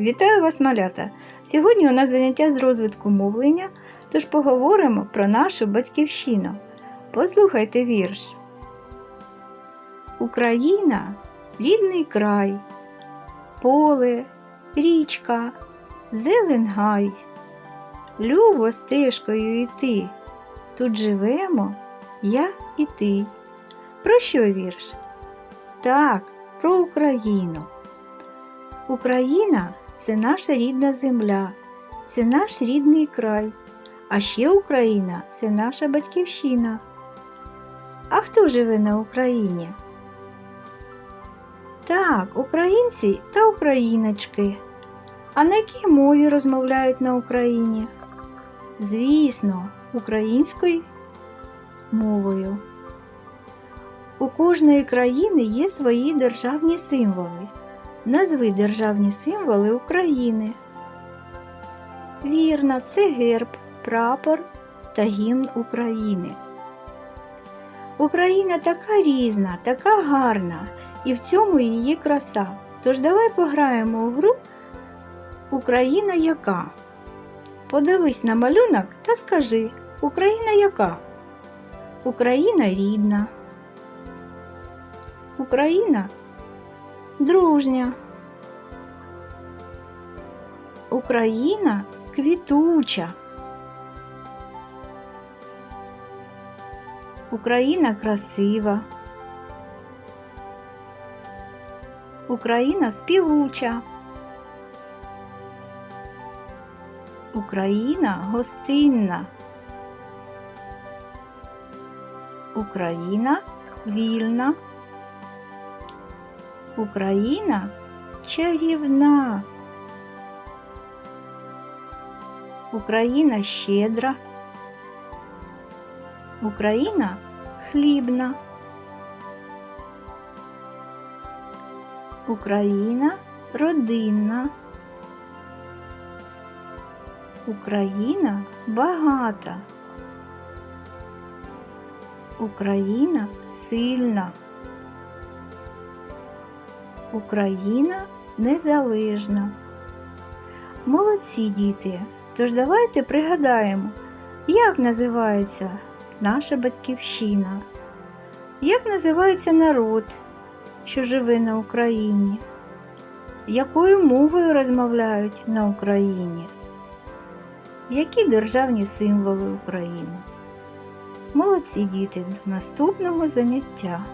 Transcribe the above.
Вітаю вас, малята! Сьогодні у нас заняття з розвитку мовлення, тож поговоримо про нашу батьківщину. Послухайте вірш. Україна рідний край, поле, річка, зелен гай. Любо стежкою йти. Тут живемо я і ти. Про що вірш? Так, про Україну. Україна це наша рідна земля, це наш рідний край, а ще Україна це наша батьківщина. А хто живе на Україні? Так, українці та україночки. А на якій мові розмовляють на Україні? Звісно, українською мовою. У кожної країни є свої державні символи. Назви державні символи України. Вірно, це герб, прапор та гімн України. Україна така різна, така гарна, і в цьому її краса. Тож давай пограємо у гру Україна яка? Подивись на малюнок та скажи Україна яка? Україна рідна. Україна дружня. Україна квітуча. Україна красива. Україна співуча. Україна гостинна. Україна вільна. Україна чарівна. Україна щедра. Україна хлібна. Україна родинна. Україна багата. Україна сильна. Україна незалежна. Молодці діти. Тож давайте пригадаємо, як називається наша батьківщина, як називається народ, що живе на Україні, якою мовою розмовляють на Україні, які державні символи України. Молодці діти до наступного заняття.